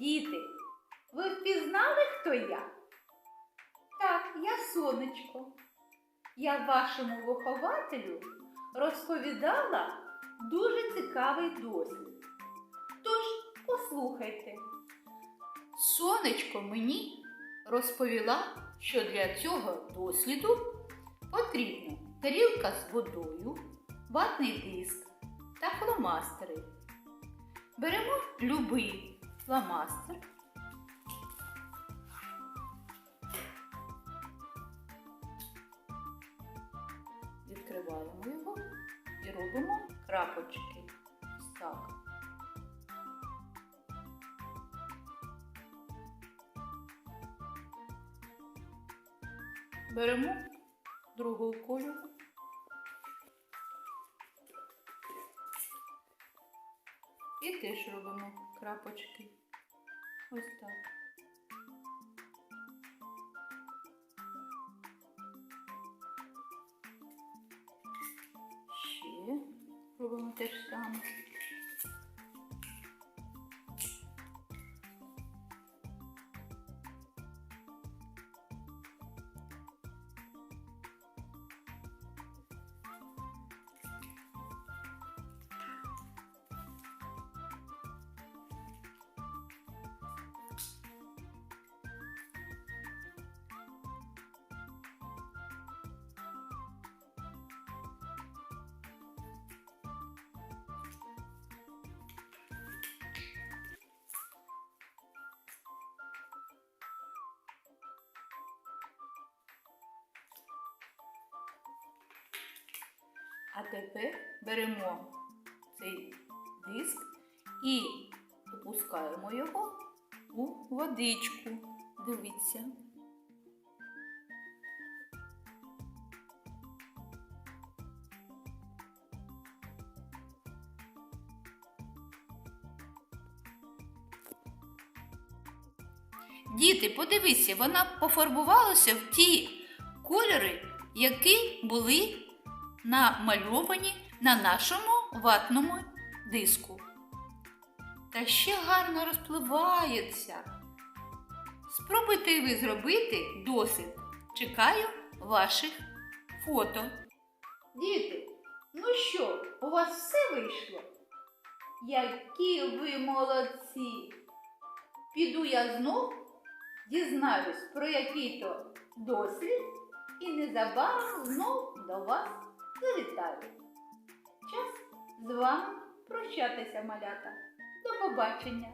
Діти, ви впізнали, хто я? Так, я сонечко. Я вашому вихователю розповідала дуже цікавий дослід. Тож послухайте. Сонечко мені розповіла, що для цього досліду потрібна тарілка з водою, ватний диск та фломастери. Беремо любий фломастер. Відкриваємо його і робимо крапочки. Так. Беремо другого кольору. І теж робимо крапочки. Ось так. Ще робимо те ж саме. А тепер беремо цей диск і опускаємо його у водичку. Дивіться. Діти, подивися, вона пофарбувалася в ті кольори, які були намальовані на нашому ватному диску. Та ще гарно розпливається. Спробуйте ви зробити досвід. Чекаю ваших фото. Діти, ну що, у вас все вийшло? Які ви молодці! Піду я знов дізнаюсь про який-то дослід і незабаром знов до вас завітаю. Час з вами прощатися, малята. До побачення!